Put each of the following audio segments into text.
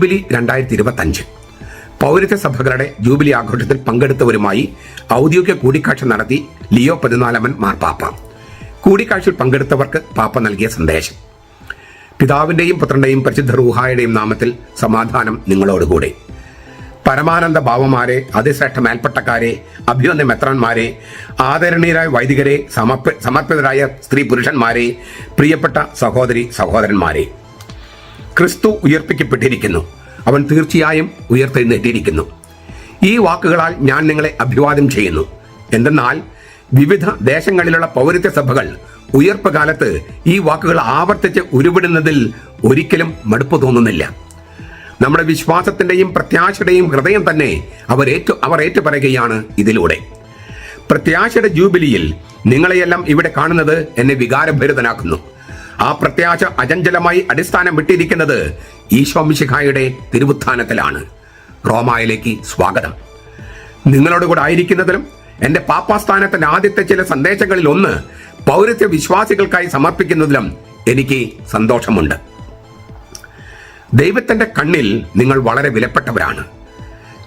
Jubilee രണ്ടായിരത്തി ഇരുപത്തി അഞ്ച് പൗരത്വ സഭകളുടെ ജൂബിലി ആഘോഷത്തിൽ പങ്കെടുത്തവരുമായി ഔദ്യോഗിക കൂടിക്കാഴ്ച നടത്തി ലിയോ പതിനാലാമൻ മാർപ്പാപ്പ. കൂടിക്കാഴ്ചയിൽ പങ്കെടുത്തവർക്ക് പാപ്പ നൽകിയ സന്ദേശം. പിതാവിന്റെയും പുത്രന്റെയും പരിശുദ്ധ റൂഹായുടെയും നാമത്തിൽ സമാധാനം നിങ്ങളോടുകൂടെ. പരമാനന്ദ ഭാവമാരെ അതിശ്രേഷ്ഠ മേൽപ്പട്ടക്കാരെ അഭ്യുന്ന മെത്രാന്മാരെ ആദരണീയരായ വൈദികരെ സമർപ്പ സമർപ്പിതരായ സ്ത്രീ പുരുഷന്മാരെ പ്രിയപ്പെട്ട സഹോദരി സഹോദരന്മാരെ. ക്രിസ്തു ഉയർപ്പിക്കപ്പെട്ടിരിക്കുന്നു. അവൻ തീർച്ചയായും ഉയർത്തെഴുന്നേറ്റിരിക്കുന്നു. ഈ വാക്കുകളാൽ ഞാൻ നിങ്ങളെ അഭിവാദ്യം ചെയ്യുന്നു. എന്തെന്നാൽ വിവിധ ദേശങ്ങളിലുള്ള പൗരത്വ സഭകൾ ഉയർപ്പ് കാലത്ത് ഈ വാക്കുകൾ ആവർത്തിച്ച് ഉരുവിടുന്നതിൽ ഒരിക്കലും മടുപ്പ് തോന്നുന്നില്ല. നമ്മുടെ വിശ്വാസത്തിന്റെയും പ്രത്യാശയുടെയും ഹൃദയം തന്നെ അവർ ഏറ്റു അവർ ഏറ്റുപറയുകയാണ് ഇതിലൂടെ. പ്രത്യാശയുടെ ജൂബിലിയിൽ നിങ്ങളെയെല്ലാം ഇവിടെ കാണുന്നത് എന്നെ വികാരഭരിതനാക്കുന്നു. ആ പ്രത്യാശ അചഞ്ചലമായി അടിസ്ഥാനം വിട്ടിരിക്കുന്നത് ഈശോമിശിഖായുടെ തിരുവുത്ഥാനത്തിലാണ്. റോമായിലേക്ക് സ്വാഗതം. നിങ്ങളോട് കൂടെ ആയിരിക്കുന്നതിലും എന്റെ പാപ്പാസ്ഥാനത്തിന്റെ ആദ്യത്തെ ചില സന്ദേശങ്ങളിൽ ഒന്ന് പൗരത്വ വിശ്വാസികൾക്കായി സമർപ്പിക്കുന്നതിലും എനിക്ക് സന്തോഷമുണ്ട്. ദൈവത്തിന്റെ കണ്ണിൽ നിങ്ങൾ വളരെ വിലപ്പെട്ടവരാണ്.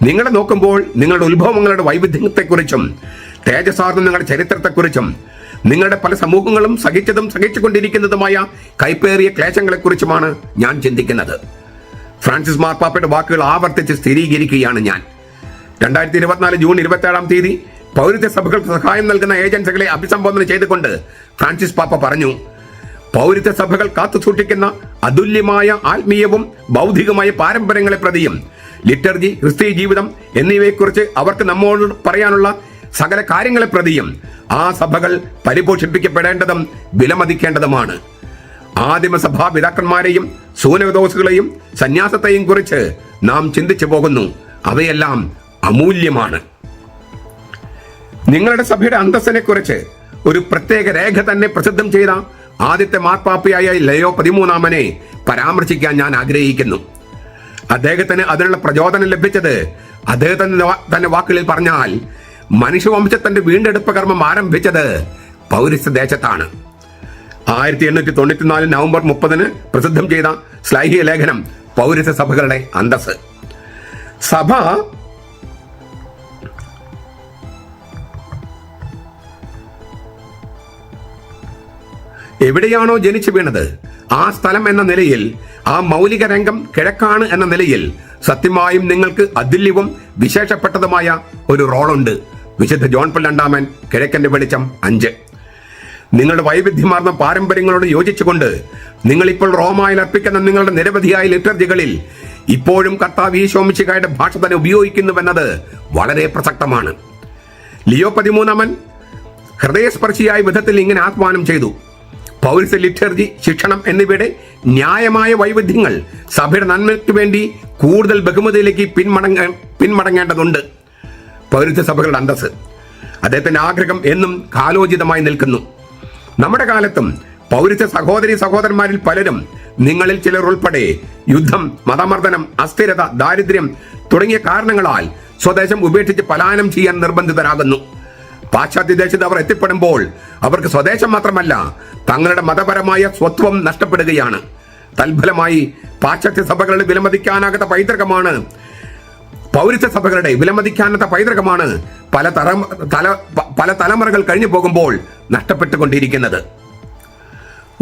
നിങ്ങളെ നോക്കുമ്പോൾ നിങ്ങളുടെ ഉത്ഭവങ്ങളുടെ വൈവിധ്യത്തെക്കുറിച്ചും തേജസാർന്ന നിങ്ങളുടെ ചരിത്രത്തെക്കുറിച്ചും നിങ്ങളുടെ പല സമൂഹങ്ങളും സഹിച്ചതും സഹിച്ചുകൊണ്ടിരിക്കുന്നതുമായ കൈപ്പേറിയ ക്ലേശങ്ങളെക്കുറിച്ചുമാണ് ഞാൻ ചിന്തിക്കുന്നത്. ഫ്രാൻസിസ് മാർപ്പാപ്പയുടെ വാക്കുകൾ ആവർത്തിച്ച് സ്ഥിരീകരിക്കുകയാണ് ഞാൻ. രണ്ടായിരത്തി ഇരുപത്തിനാല് ജൂൺ ഇരുപത്തി ഏഴാം തീയതി പൗരത്വ സഭകൾക്ക് സഹായം നൽകുന്ന ഏജൻസികളെ അഭിസംബോധന ചെയ്തുകൊണ്ട് ഫ്രാൻസിസ് പാപ്പ പറഞ്ഞു പൗരത്വ സഭകൾ കാത്തു സൂക്ഷിക്കുന്ന അതുല്യമായ ആത്മീയവും ബൗദ്ധികമായ പാരമ്പര്യങ്ങളെ പ്രതിയും ലിറ്റർജി ക്രിസ്തീയ ജീവിതം എന്നിവയെക്കുറിച്ച് അവർക്ക് നമ്മോട് പറയാനുള്ള സകല കാര്യങ്ങളെ പ്രതിയും ആ സഭകൾ പരിപോഷിപ്പിക്കപ്പെടേണ്ടതും വിലമതിക്കേണ്ടതുമാണ്. ആദിമസഭാ പിതാക്കന്മാരെയും സൂനവിദോസുകളെയും സന്യാസത്തെയും കുറിച്ച് നാം ചിന്തിച്ചു പോകുന്നു. അവയെല്ലാം അമൂല്യമാണ്. നിങ്ങളുടെ സഭയുടെ അന്തസ്സിനെ കുറിച്ച് ഒരു പ്രത്യേക രേഖ തന്നെ പ്രസിദ്ധം ചെയ്ത ആദ്യത്തെ മാർപ്പാപ്പയായ ലയോ പതിമൂന്നാമനെ പരാമർശിക്കാൻ ഞാൻ ആഗ്രഹിക്കുന്നു. അദ്ദേഹത്തിന് അതിനുള്ള പ്രചോദനം ലഭിച്ചത് അദ്ദേഹത്തിന്റെ തന്റെ തന്നെ വാക്കുകളിൽ പറഞ്ഞാൽ മനുഷ്യവംശത്തിന്റെ വീണ്ടെടുപ്പ് കർമ്മം ആരംഭിച്ചത് പൗരസ്ത്യ ദേശത്താണ്. ആയിരത്തി എണ്ണൂറ്റി തൊണ്ണൂറ്റിനാല് നവംബർ മുപ്പതിന് പ്രസിദ്ധം ചെയ്ത ശ്ലൈഹിക ലേഖനം പൗരസ്ത്യ സഭകളുടെ അന്തസ് സഭ എവിടെയാണോ ജനിച്ചു വീണത് ആ സ്ഥലം എന്ന നിലയിൽ ആ മൗലിക രംഗം കിഴക്കാണ് എന്ന നിലയിൽ സത്യമായും നിങ്ങൾക്ക് അതുല്യവും വിശേഷപ്പെട്ടതുമായ ഒരു റോളുണ്ട്. വിശുദ്ധ ജോൺ പൽ രണ്ടാമൻ കിഴക്കന്റെ വെളിച്ചം അഞ്ച്. നിങ്ങളുടെ വൈവിധ്യമാർന്ന പാരമ്പര്യങ്ങളോട് യോജിച്ചുകൊണ്ട് നിങ്ങളിപ്പോൾ റോമായിൽ അർപ്പിക്കുന്ന നിങ്ങളുടെ നിരവധിയായ ലിറ്റർജികളിൽ ഇപ്പോഴും കർത്താവ് ഈശോമിശിക്കായുടെ ഭാഷ തന്നെ ഉപയോഗിക്കുന്നുവെന്നത് വളരെ പ്രസക്തമാണ്. ലിയോ പതിമൂന്നാമൻ ഹൃദയസ്പർശിയായ വിധത്തിൽ ഇങ്ങനെ ആഹ്വാനം ചെയ്തു. പൗരസ ലിറ്റർജി ശിക്ഷണം എന്നിവയുടെ ന്യായമായ വൈവിധ്യങ്ങൾ സഭയുടെ നന്മയ്ക്ക് വേണ്ടി കൂടുതൽ ബഹുമതിയിലേക്ക് പിന്മടങ്ങ പിന്മടങ്ങേണ്ടതുണ്ട് പൗരസ്യ സഭകളുടെ അന്തസ് അദ്ദേഹത്തിന്റെ ആഗ്രഹം എന്നും കാലോചിതമായി നിൽക്കുന്നു. നമ്മുടെ കാലത്തും പൗരത്വ സഹോദരി സഹോദരന്മാരിൽ പലരും നിങ്ങളിൽ ചിലർ ഉൾപ്പെടെ യുദ്ധം മതമർദ്ദനം അസ്ഥിരത ദാരിദ്ര്യം തുടങ്ങിയ കാരണങ്ങളാൽ സ്വദേശം ഉപേക്ഷിച്ച് പലായനം ചെയ്യാൻ നിർബന്ധിതരാകുന്നു. പാശ്ചാത്യ ദേശത്ത് അവർ എത്തിപ്പെടുമ്പോൾ അവർക്ക് സ്വദേശം മാത്രമല്ല തങ്ങളുടെ മതപരമായ സ്വത്വം നഷ്ടപ്പെടുകയാണ്. തൽഫലമായി പാശ്ചാത്യ സഭകളുടെ വിലമതിക്കാനാകാത്ത പൈതൃകമാണ് പൗരത്വ സഭകളുടെ വിലമതിക്കാനത്ത പൈതൃകമാണ് പല തറ തല പല തലമുറകൾ കഴിഞ്ഞു പോകുമ്പോൾ നഷ്ടപ്പെട്ടുകൊണ്ടിരിക്കുന്നത്.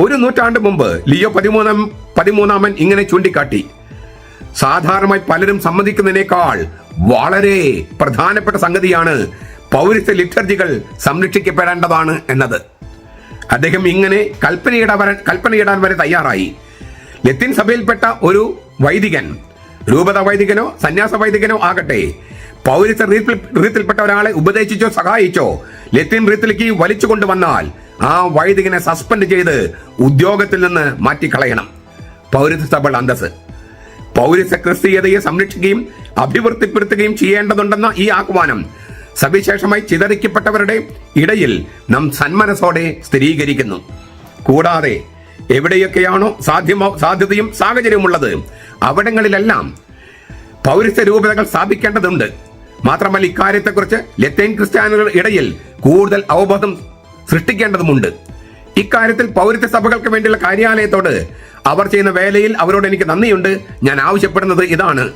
ഒരു നൂറ്റാണ്ട് മുമ്പ് ലിയോ പതിമൂന്നാം പതിമൂന്നാമൻ ഇങ്ങനെ ചൂണ്ടിക്കാട്ടി. സാധാരണമായി പലരും സമ്മതിക്കുന്നതിനേക്കാൾ വളരെ പ്രധാനപ്പെട്ട സംഗതിയാണ് പൗരത്വ ലിറ്റർജികൾ സംരക്ഷിക്കപ്പെടേണ്ടതാണ് എന്നത്. അദ്ദേഹം ഇങ്ങനെ കൽപ്പനയിടാൻ കൽപ്പനയിടാൻ വരെ തയ്യാറായി. ലത്തീൻ സഭയിൽപ്പെട്ട ഒരു വൈദികൻ രൂപത വൈദികനോ സന്യാസ വൈദികനോ ആകട്ടെ. റീത്തിൽ റീത്തിൽപ്പെട്ട ഒരാളെ ഉപദേശിച്ചോ സഹായിച്ചോ ലത്തീൻ റീത്തിലേക്ക് വലിച്ചു കൊണ്ടുവന്നാൽ ആ വൈദികനെ സസ്പെൻഡ് ചെയ്ത് ഉദ്യോഗത്തിൽ നിന്ന് മാറ്റിക്കളയണം. പൗരത്വ സഭ അന്തസ് പൗരസ്യ ക്രിസ്തീയതയെ സംരക്ഷിക്കുകയും അഭിവൃദ്ധിപ്പെടുത്തുകയും ചെയ്യേണ്ടതുണ്ടെന്ന ഈ ആഹ്വാനം സവിശേഷമായി ചിതറിക്കപ്പെട്ടവരുടെ ഇടയിൽ നാം സന്മനസോടെ സ്ഥിരീകരിക്കുന്നു. കൂടാതെ എവിടെയൊക്കെയാണോ സാധ്യമോ സാധ്യതയും സാഹചര്യമുള്ളത് അവിടങ്ങളിലെല്ലാം പൗരസ്ത്യ രൂപതകൾ സ്ഥാപിക്കേണ്ടതുണ്ട്. മാത്രമല്ല ഇക്കാര്യത്തെക്കുറിച്ച് ലത്തീൻ ക്രിസ്ത്യാനികൾ ഇടയിൽ കൂടുതൽ അവബോധം സൃഷ്ടിക്കേണ്ടതുമുണ്ട്. ഇക്കാര്യത്തിൽ പൗരത്വ സഭകൾക്ക് വേണ്ടിയുള്ള കാര്യാലയത്തോട് അവർ ചെയ്യുന്ന വേലയിൽ അവരോട് എനിക്ക് നന്ദിയുണ്ട്. ഞാൻ ആവശ്യപ്പെടുന്നത് ഇതാണ്.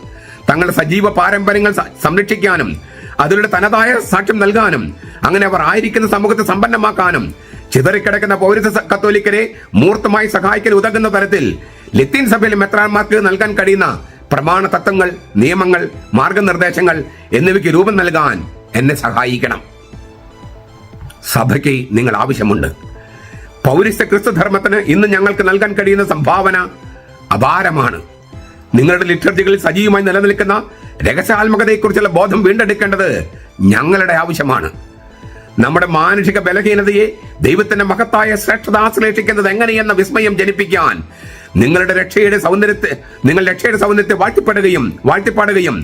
തങ്ങളുടെ സജീവ പാരമ്പര്യങ്ങൾ സംരക്ഷിക്കാനും അതിലൂടെ തനതായ സാക്ഷ്യം നൽകാനും അങ്ങനെ അവർ ആയിരിക്കുന്ന സമൂഹത്തെ സമ്പന്നമാക്കാനും ചിതറിക്കിടക്കുന്ന പൗരത്വ കത്തോലിക്കരെ മൂർത്തമായി സഹായിക്കൽ ഉതകുന്ന തരത്തിൽ ലത്തീൻ സഭയിലെ മെത്രാന്മാർക്ക് നൽകാൻ കഴിയുന്ന പ്രമാണ തത്വങ്ങൾ നിയമങ്ങൾ മാർഗനിർദ്ദേശങ്ങൾ എന്നിവയ്ക്ക് രൂപം നൽകാൻ എന്നെ സഹായിക്കണം. സഭയ്ക്ക് നിങ്ങൾ ആവശ്യമുണ്ട്. പൗരസ്ത്യ ക്രിസ്തുധർമ്മത്തിന് ഇന്ന് ഞങ്ങൾക്ക് നൽകാൻ കഴിയുന്ന സംഭാവന അപാരമാണ്. നിങ്ങളുടെ ലിറ്റർജികളിൽ സജീവമായി നിലനിൽക്കുന്ന രഹസ്യാത്മകതയെക്കുറിച്ചുള്ള ബോധം വീണ്ടെടുക്കേണ്ടത് ഞങ്ങളുടെ ആവശ്യമാണ്. നമ്മുടെ മാനുഷിക ബലഹീനതയെ ദൈവത്തിന്റെ മഹത്തായ ശ്രേഷ്ഠത ആശ്ലേഷിക്കുന്നത് എങ്ങനെയെന്ന വിസ്മയം ജനിപ്പിക്കാൻ നിങ്ങളുടെ രക്ഷയുടെ സൗന്ദര്യത്തെ നിങ്ങൾ രക്ഷയുടെ സൗന്ദര്യത്തെ വാഴ്ത്തിപ്പെടുകയും വാഴ്ത്തിപ്പാടുകയും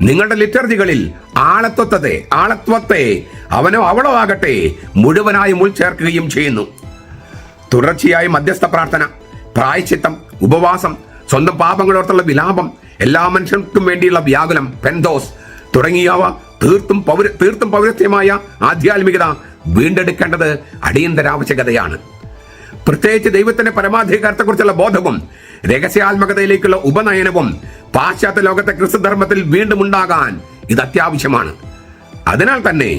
നിങ്ങളുടെ ലിറ്റർജികളിൽ ആളത്വത്തെ ആളത്വത്തെ അവനോ അവളോ ആകട്ടെ മുഴുവനായും ഉൾച്ചേർക്കുകയും ചെയ്യുന്നു. തുടർച്ചയായ മധ്യസ്ഥ പ്രാർത്ഥന പ്രായച്ചിത്തം ഉപവാസം സ്വന്തം പാപങ്ങളോർത്തുള്ള വിലാപം എല്ലാ മനുഷ്യർക്കും വേണ്ടിയുള്ള വ്യാകുലം പെന്തോസ് തുടങ്ങിയവ തീർത്തും പൗര തീർത്തും പൗരസ്ത്യമായ ആധ്യാത്മികത വീണ്ടെടുക്കേണ്ടത് അടിയന്തരാവശ്യകതയാണ്. പ്രത്യേകിച്ച് ദൈവത്തിന്റെ പരമാധികാരത്തെക്കുറിച്ചുള്ള ബോധവും രഹസ്യാത്മകതയിലേക്കുള്ള ഉപനയനവും പാശ്ചാത്യ ലോകത്തെ ക്രിസ്തുധർമ്മത്തിൽ വീണ്ടും ഉണ്ടാകാൻ ഇത് അത്യാവശ്യമാണ്. അതിനാൽ തന്നെ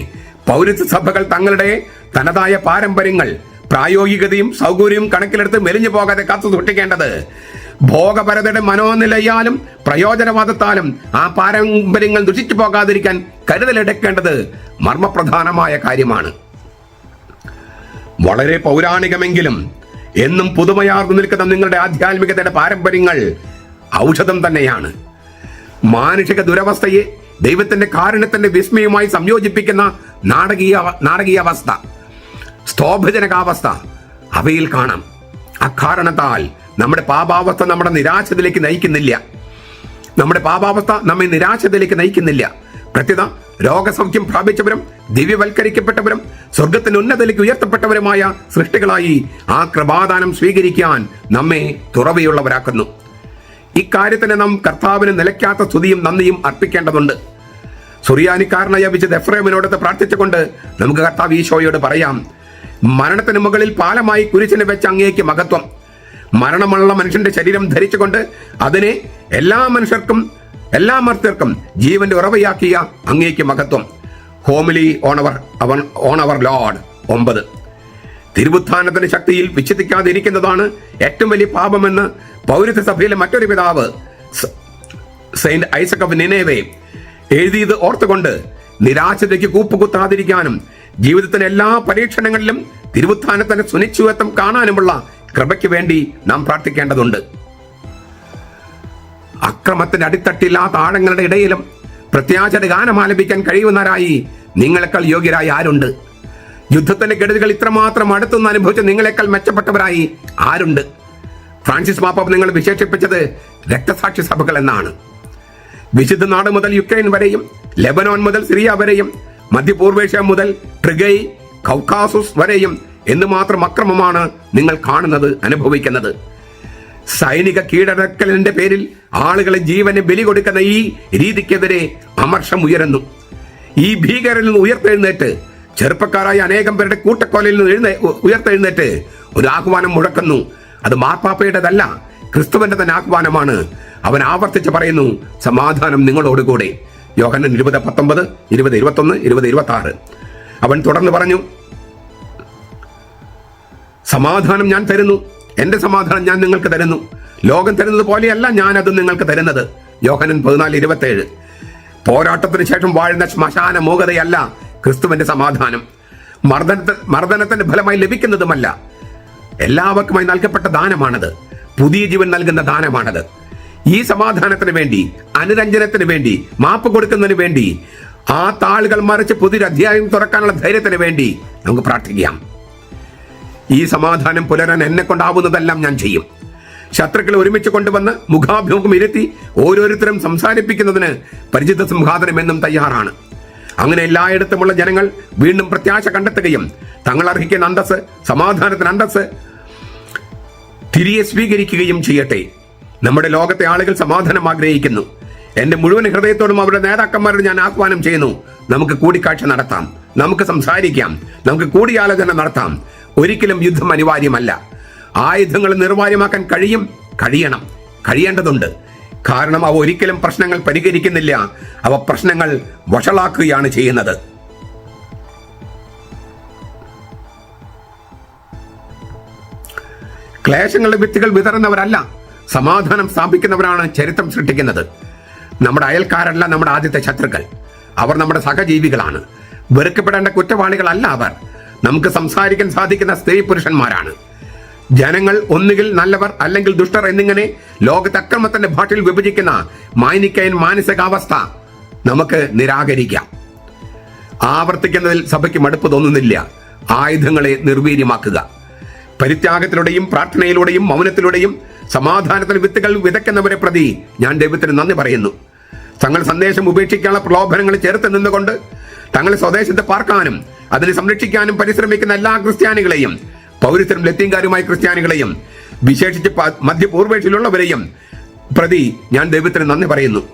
പൗരത്വ സഭകൾ തങ്ങളുടെ തനതായ പാരമ്പര്യങ്ങൾ പ്രായോഗികതയും സൗകര്യവും കണക്കിലെടുത്ത് മെലിഞ്ഞു പോകാതെ കാത്തു സൂക്ഷിക്കേണ്ടത് ഭോഗപരതയുടെ മനോനിലയാലും പ്രയോജനവാദത്താലും ആ പാരമ്പര്യങ്ങൾ ദുഷിച്ചു പോകാതിരിക്കാൻ കരുതലെടുക്കേണ്ടത് മർമ്മപ്രധാനമായ കാര്യമാണ്. വളരെ പൗരാണികമെങ്കിലും എന്നും പുതുമയാർന്നു നിൽക്കുന്ന നിങ്ങളുടെ ആധ്യാത്മികതയുടെ പാരമ്പര്യങ്ങൾ ഔഷധം തന്നെയാണ്. മാനുഷിക ദുരവസ്ഥയെ ദൈവത്തിന്റെ കാരുണ്യത്തിന്റെ വിസ്മയുമായി സംയോജിപ്പിക്കുന്ന നാടകീയ നാടകീയാവസ്ഥ സ്തോഭജനകാവസ്ഥ അവയിൽ കാണാം. അക്കാരണത്താൽ നമ്മുടെ പാപാവസ്ഥ നമ്മുടെ നിരാശത്തിലേക്ക് നയിക്കുന്നില്ല. നമ്മുടെ പാപാവസ്ഥ നമ്മെ നിരാശത്തിലേക്ക് നയിക്കുന്നില്ല. പ്രത്യുത രോഗസൗഖ്യം പ്രാപിച്ചവരും ദിവ്യവൽക്കരിക്കപ്പെട്ടവരും സ്വർഗത്തിന് ഉന്നതയിലേക്ക് ഉയർത്തപ്പെട്ടവരുമായ സൃഷ്ടികളായി ആ കൃപാദാനം സ്വീകരിക്കാൻ നമ്മെ തുറവയുള്ളവരാക്കുന്നു. ഇക്കാര്യത്തിന് നാം കർത്താവിന് നിലയ്ക്കാത്ത സ്തുതിയും നന്ദിയും അർപ്പിക്കേണ്ടതുണ്ട്. സുറിയാനിക്കാരനായ വിജിത് എഫ്രേമിനോടത്ത് പ്രാർത്ഥിച്ചുകൊണ്ട് നമുക്ക് കർത്താവ് ഈശോയോട് പറയാം മരണത്തിന് മുകളിൽ പാലമായി കുരിശിനെ വെച്ച അങ്ങേക്ക് മഹത്വം. മരണമുള്ള മനുഷ്യന്റെ ശരീരം ധരിച്ചുകൊണ്ട് അതിനെ എല്ലാ മനുഷ്യർക്കും എല്ലാ മർത്തർക്കും ജീവന്റെ ഉറവയാക്കിയ അങ്ങേക്ക് മഹത്വം. ഹോമിലി ഓണവർ അവൻ ഓണവർ ലോഡ് ഒമ്പത്. തിരുവുത്ഥാനത്തിന്റെ ശക്തിയിൽ വിച്ഛിദിക്കാതിരിക്കുന്നതാണ് ഏറ്റവും വലിയ പാപമെന്ന് പൗരത്വ സഭയിലെ മറ്റൊരു പിതാവ് സെയിന്റ് ഐസക് ഓഫ് നിനേവെ എഴുതിയത് ഓർത്തുകൊണ്ട് നിരാശതയ്ക്ക് കൂപ്പുകുത്താതിരിക്കാനും ജീവിതത്തിന്റെ എല്ലാ പരീക്ഷണങ്ങളിലും തിരുവുത്ഥാനത്തിന്റെ സുനിശ്ചിതത്വം കാണാനുമുള്ള കൃപയ്ക്ക് വേണ്ടി നാം പ്രാർത്ഥിക്കേണ്ടതുണ്ട്. അക്രമത്തിന്റെ അടിത്തട്ടില്ലാത്ത ആഴങ്ങളുടെ ഇടയിലും പ്രത്യാചര ഗാനം ആലപിക്കാൻ കഴിയുന്നവരായി നിങ്ങളെക്കാൾ യോഗ്യരായി ആരുണ്ട്? യുദ്ധത്തിന്റെ കെടുതികൾ ഇത്രമാത്രം അടുത്തുനിന്ന് അനുഭവിച്ച നിങ്ങളെക്കാൾ മെച്ചപ്പെട്ടവരായി ആരുണ്ട്? ഫ്രാൻസിസ് മാപ്പാപ്പ് നിങ്ങൾ വിശേഷിപ്പിച്ചത് രക്തസാക്ഷി സഭകൾ എന്നാണ്. വിശുദ്ധ നാട് മുതൽ യുക്രൈൻ വരെയും ലെബനോൻ മുതൽ സിറിയ വരെയും മധ്യപൂർവേഷ്യ മുതൽ ട്രിഗൈ കൗക്കാസുസ് വരെയും എന്തുമാത്രം അക്രമമാണ് നിങ്ങൾ കാണുന്നത് അനുഭവിക്കുന്നത്? സൈനിക കീഴടക്കലിന്റെ പേരിൽ ആളുകളെ ജീവന് ബലി കൊടുക്കുന്ന ഈ രീതിക്കെതിരെ അമർഷം ഉയരുന്നു. ഈ ഭീകരരിൽ നിന്ന് ഉയർത്തെഴുന്നേറ്റ് ചെറുപ്പക്കാരായ അനേകം പേരുടെ കൂട്ടക്കൊലയിൽ നിന്ന് എഴുന്നേ ഉയർത്തെഴുന്നേറ്റ് ഒരു ആഹ്വാനം മുഴക്കുന്നു. അത് മാർപ്പാപ്പയുടേതല്ല ക്രിസ്തുവിന്റെ തന്നെ ആഹ്വാനമാണ്. അവൻ ആവർത്തിച്ച് പറയുന്നു സമാധാനം നിങ്ങളോടുകൂടെ യോഹനൻ ഇരുപത് പത്തൊമ്പത് ഇരുപത് ഇരുപത്തൊന്ന് ഇരുപത് ഇരുപത്തി ആറ് അവൻ തുടർന്ന് പറഞ്ഞു സമാധാനം ഞാൻ തരുന്നു. എന്റെ സമാധാനം ഞാൻ നിങ്ങൾക്ക് തരുന്നു. ലോകം തരുന്നത് പോലെയല്ല ഞാൻ അത് നിങ്ങൾക്ക് തരുന്നത്. യോഹനൻ പതിനാല് ഇരുപത്തേഴ്. പോരാട്ടത്തിന് ശേഷം വാഴുന്ന ശ്മശാന മൂകതയല്ല ക്രിസ്തുവിന്റെ സമാധാനം. മർദ്ദനത്തെ മർദ്ദനത്തിന്റെ ഫലമായി ലഭിക്കുന്നതുമല്ല. എല്ലാവർക്കുമായി നൽകപ്പെട്ട ദാനമാണത്. പുതിയ ജീവൻ നൽകുന്ന ദാനമാണത്. ഈ സമാധാനത്തിന് വേണ്ടി അനുരഞ്ജനത്തിന് വേണ്ടി മാപ്പ് കൊടുക്കുന്നതിന് വേണ്ടി ആ താളുകൾ മറിച്ച് പുതിയൊരു അധ്യായം തുറക്കാനുള്ള ധൈര്യത്തിന് വേണ്ടി നമുക്ക് പ്രാർത്ഥിക്കാം. ഈ സമാധാനം പുലരാൻ എന്നെ കൊണ്ടാവുന്നതെല്ലാം ഞാൻ ചെയ്യും. ശത്രുക്കളെ ഒരുമിച്ച് കൊണ്ടുവന്ന് മുഖാഭിമുഖം ഇരുത്തി ഓരോരുത്തരും സംസാരിപ്പിക്കുന്നതിന് പരിചിത സംഘാതനം എന്നും തയ്യാറാണ്. അങ്ങനെ എല്ലായിടത്തുമുള്ള ജനങ്ങൾ വീണ്ടും പ്രത്യാശ കണ്ടെത്തുകയും തങ്ങൾ അർഹിക്കുന്ന അന്തസ് സമാധാനത്തിന് അന്തസ് തിരികെ സ്വീകരിക്കുകയും ചെയ്യട്ടെ. നമ്മുടെ ലോകത്തെ ആളുകൾ സമാധാനം ആഗ്രഹിക്കുന്നു. എന്റെ മുഴുവൻ ഹൃദയത്തോടും അവരുടെ നേതാക്കന്മാരോട് ഞാൻ ആഹ്വാനം ചെയ്യുന്നു. നമുക്ക് കൂടിക്കാഴ്ച നടത്താം. നമുക്ക് സംസാരിക്കാം. നമുക്ക് കൂടിയാലോചന നടത്താം. ഒരിക്കലും യുദ്ധം അനിവാര്യമല്ല. ആയുധങ്ങൾ നിർവാര്യമാക്കാൻ കഴിയും കഴിയണം കഴിയേണ്ടതുണ്ട്. കാരണം അവ ഒരിക്കലും പ്രശ്നങ്ങൾ പരിഹരിക്കുന്നില്ല. അവ പ്രശ്നങ്ങൾ വഷളാക്കുകയാണ് ചെയ്യുന്നത്. ക്ലേശങ്ങളുടെ വിത്തുകൾ വിതറുന്നവരല്ല സമാധാനം സ്ഥാപിക്കുന്നവരാണ് ചരിത്രം സൃഷ്ടിക്കുന്നത്. നമ്മുടെ അയൽക്കാരല്ല നമ്മുടെ ആദ്യത്തെ ശത്രുക്കൾ. അവർ നമ്മുടെ സഹജീവികളാണ്. വെറുക്കപ്പെടേണ്ട കുറ്റവാളികളല്ല അവർ. നമുക്ക് സംസാരിക്കാൻ സാധിക്കുന്ന സ്ത്രീ പുരുഷന്മാരാണ്. ജനങ്ങൾ ഒന്നുകിൽ നല്ലവർ അല്ലെങ്കിൽ ദുഷ്ടർ എന്നിങ്ങനെ ലോകത്തെ അക്രമത്തിന്റെ ഭാഷയിൽ വിഭജിക്കുന്ന മാനിക്കയൻ മാനസികാവസ്ഥ നമുക്ക് നിരാകരിക്കാം. ആവർത്തിക്കുന്നതിൽ സഭയ്ക്ക് മടുപ്പ് തോന്നുന്നില്ല. ആയുധങ്ങളെ നിർവീര്യമാക്കുക. പരിത്യാഗത്തിലൂടെയും പ്രാർത്ഥനയിലൂടെയും മൗനത്തിലൂടെയും സമാധാനത്തിന് വിത്തുകൾ വിതയ്ക്കുന്നവരെ പ്രതി ഞാൻ ദൈവത്തിന് നന്ദി പറയുന്നു. തങ്ങൾ സന്ദേശം ഉപേക്ഷിക്കാനുള്ള പ്രലോഭനങ്ങളെ ചേർത്ത് നിന്നുകൊണ്ട് തങ്ങളെ സ്വദേശത്ത് പാർക്കാനും അതിനെ സംരക്ഷിക്കാനും പരിശ്രമിക്കുന്ന എല്ലാ ക്രിസ്ത്യാനികളെയും പൗരത്വം ലത്തീൻകാരുമായ ക്രിസ്ത്യാനികളെയും വിശേഷിച്ച് മധ്യപൂർവേഷ്യയിലുള്ളവരെയും പ്രതി ഞാൻ ദൈവത്തിന് നന്ദി പറയുന്നു.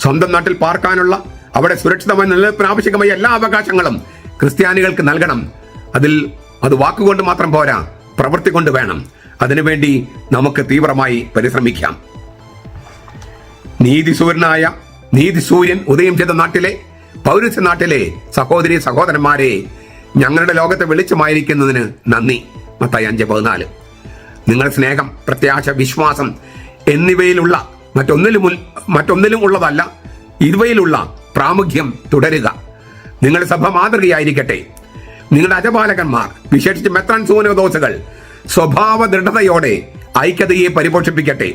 സ്വന്തം നാട്ടിൽ പാർക്കാനുള്ള അവിടെ സുരക്ഷിതമായി നിലനിൽപ്പിന് ആവശ്യമായ എല്ലാ അവകാശങ്ങളും ക്രിസ്ത്യാനികൾക്ക് നൽകണം. അതിൽ അത് വാക്കുകൊണ്ട് മാത്രം പോരാ പ്രവൃത്തി കൊണ്ട് വേണം. അതിനുവേണ്ടി നമുക്ക് തീവ്രമായി പരിശ്രമിക്കാം. നീതിസൂര്യനായ നീതിസൂര്യൻ ഉദയം ചെയ്ത നാട്ടിലെ പൗരസ്യ നാട്ടിലെ സഹോദരി സഹോദരന്മാരെ ഞങ്ങളുടെ ലോകത്തെ വെളിച്ചമായിരിക്കുന്നതിന് നന്ദി. മത്തായി അഞ്ച് പതിനാല്. നിങ്ങൾ സ്നേഹം പ്രത്യാശ വിശ്വാസം എന്നിവയിലുള്ള മറ്റൊന്നിലും മറ്റൊന്നിലും ഉള്ളതല്ല ഇവയിലുള്ള പ്രാമുഖ്യം തുടരുക. നിങ്ങളുടെ സഭ മാതൃകയായിരിക്കട്ടെ. നിങ്ങളുടെ അജപാലകന്മാർ വിശേഷിച്ച് മെത്രൻ സൂനദോസുകൾ സ്വഭാവ ദൃഢതയോടെ ഐക്യതയെ പരിപോഷിപ്പിക്കട്ടെ.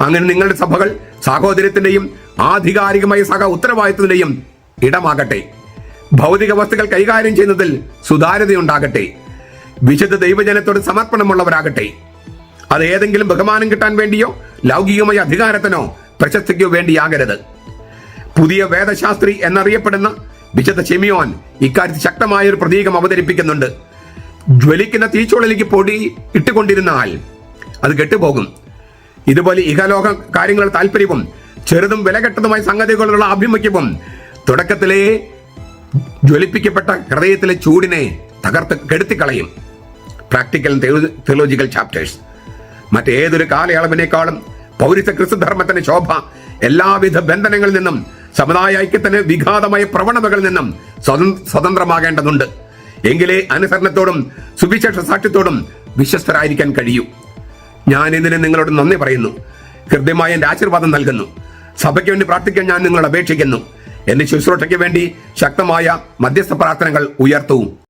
അങ്ങനെ നിങ്ങളുടെ സഭകൾ സാഹോദര്യത്തിന്റെയും ആധികാരികമായ സഹ ഉത്തരവാദിത്വത്തിന്റെയും ഇടമാകട്ടെ. ഭൗതിക വസ്തുക്കൾ കൈകാര്യം ചെയ്യുന്നതിൽ സുതാര്യതയുണ്ടാകട്ടെ. വിശുദ്ധ ദൈവജനത്തോട് സമർപ്പണമുള്ളവരാകട്ടെ. അത് ഏതെങ്കിലും ബഹുമാനം കിട്ടാൻ വേണ്ടിയോ ലൗകികമായ അധികാരത്തിനോ പ്രശസ്തിക്കോ വേണ്ടിയാകരുത്. പുതിയ വേദശാസ്ത്രി എന്നറിയപ്പെടുന്ന വിശുദ്ധ ഷെമിയോൻ ഇക്കാര്യത്തിൽ ശക്തമായ ഒരു പ്രതീകം അവതരിപ്പിക്കുന്നുണ്ട്. ജ്വലിക്കുന്ന തീച്ചുള്ളിലേക്ക് പൊടി ഇട്ടുകൊണ്ടിരുന്നാൽ അത് കെട്ടുപോകും. ഇതുപോലെ ഇഹലോക കാര്യങ്ങളുടെ താല്പര്യവും ചെറുതും വിലകെട്ടതുമായ സംഗതികളുള്ള ആഭിമുഖ്യവും തുടക്കത്തിലേ ജ്വലിപ്പിക്കപ്പെട്ട ഹൃദയത്തിലെ ചൂടിനെ തകർത്ത് കെടുത്തിക്കളയും. പ്രാക്ടിക്കൽ തിയോളജിക്കൽ ചാപ്റ്റേഴ്സ് മറ്റേതൊരു കാലയളവിനേക്കാളും പൗരസ്ത്യ ക്രിസ്തുധർമ്മത്തിന്റെ ശോഭ എല്ലാവിധ ബന്ധനങ്ങളിൽ നിന്നും സമുദായ ഐക്യത്തിന് വിഘാതമായ പ്രവണതകളിൽ നിന്നും സ്വതം- സ്വതന്ത്രമാകേണ്ടതുണ്ട്. എങ്കിലേ അനുസരണത്തോടും സുവിശേഷ സാക്ഷ്യത്തോടും വിശ്വസ്തരായിരിക്കാൻ കഴിയൂ. ഞാൻ ഇതിന് നിങ്ങളോട് നന്ദി പറയുന്നു. ഹൃദ്യമായ എന്റെ ആശീർവാദം നൽകുന്നു. സഭയ്ക്ക് വേണ്ടി പ്രാർത്ഥിക്കാൻ ഞാൻ നിങ്ങളോട് അപേക്ഷിക്കുന്നു. എന്റെ ശുശ്രൂഷയ്ക്ക് വേണ്ടി ശക്തമായ മധ്യസ്ഥ പ്രാർത്ഥനകൾ ഉയർത്തൂ.